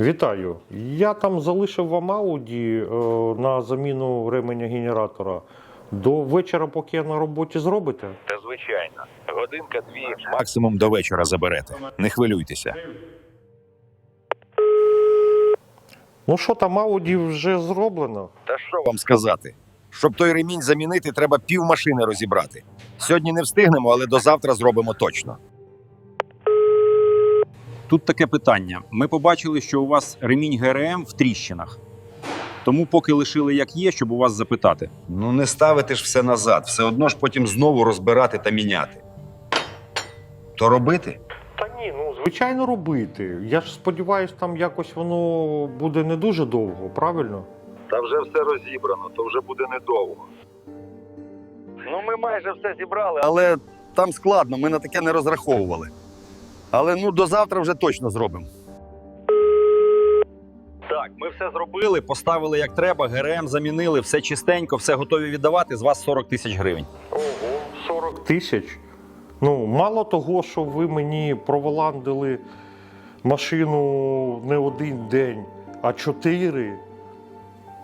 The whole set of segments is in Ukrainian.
Вітаю. Я там залишив вам ауді е, на заміну ременя генератора. До вечора, поки я на роботі зробите. Та звичайно, годинка-дві. Максимум до вечора заберете. Не хвилюйтеся. Ну що там, ауді вже зроблено? Та Що вам сказати? Щоб той ремінь замінити, треба пів машини розібрати. Сьогодні не встигнемо, але до завтра зробимо точно. Тут таке питання. Ми побачили, що у вас ремінь ГРМ в тріщинах. Тому поки лишили як є, щоб у вас запитати. Ну не ставити ж все назад, все одно ж потім знову розбирати та міняти. То робити? Та ні, ну звичайно робити. Я ж сподіваюся, там якось воно буде не дуже довго, правильно? Та вже все розібрано, то вже буде недовго. Ну, ми майже все зібрали. Але там складно, ми на таке не розраховували. Але ну до завтра вже точно зробимо. Так, ми все зробили, поставили як треба, ГРМ замінили, все чистенько, все готові віддавати. З вас 40 тисяч гривень. Ого, 40 тисяч. Ну, мало того, що ви мені проволандили машину не один день, а чотири.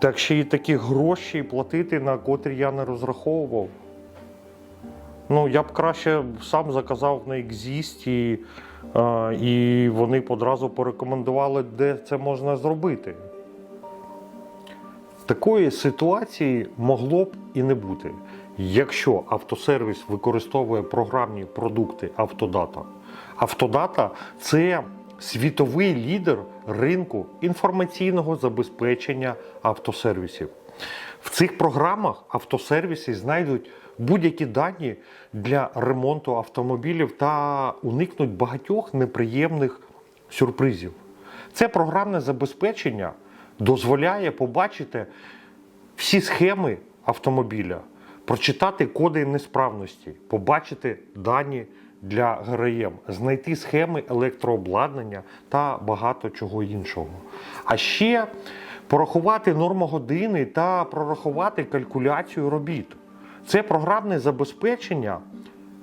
Так ще й такі гроші платити, на котрі я не розраховував. Ну, я б краще сам заказав на Екзісті, а, і вони б одразу порекомендували, де це можна зробити. Такої ситуації могло б і не бути, якщо автосервіс використовує програмні продукти Автодата. Автодата це світовий лідер ринку інформаційного забезпечення автосервісів. В цих програмах автосервіси знайдуть будь-які дані для ремонту автомобілів та уникнуть багатьох неприємних сюрпризів. Це програмне забезпечення дозволяє побачити всі схеми автомобіля, прочитати коди несправності, побачити дані для ГРМ, знайти схеми електрообладнання та багато чого іншого. А ще порахувати норму години та прорахувати калькуляцію робіт. Це програмне забезпечення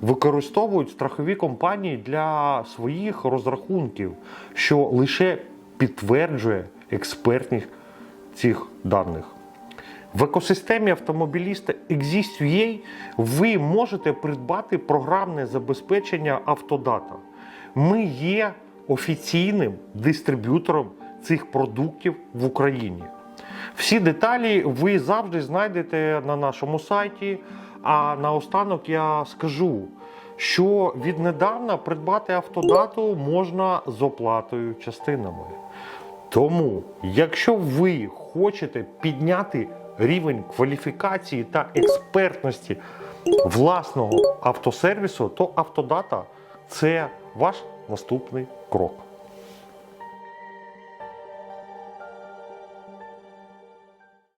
використовують страхові компанії для своїх розрахунків, що лише підтверджує експертність цих даних. В екосистемі автомобіліста Exist.ua ви можете придбати програмне забезпечення Автодата. Ми є офіційним дистриб'ютором цих продуктів в Україні. Всі деталі ви завжди знайдете на нашому сайті. А наостанок я скажу, що віднедавна придбати автодату можна з оплатою частинами. Тому, якщо ви хочете підняти рівень кваліфікації та експертності власного автосервісу, то автодата це ваш наступний крок.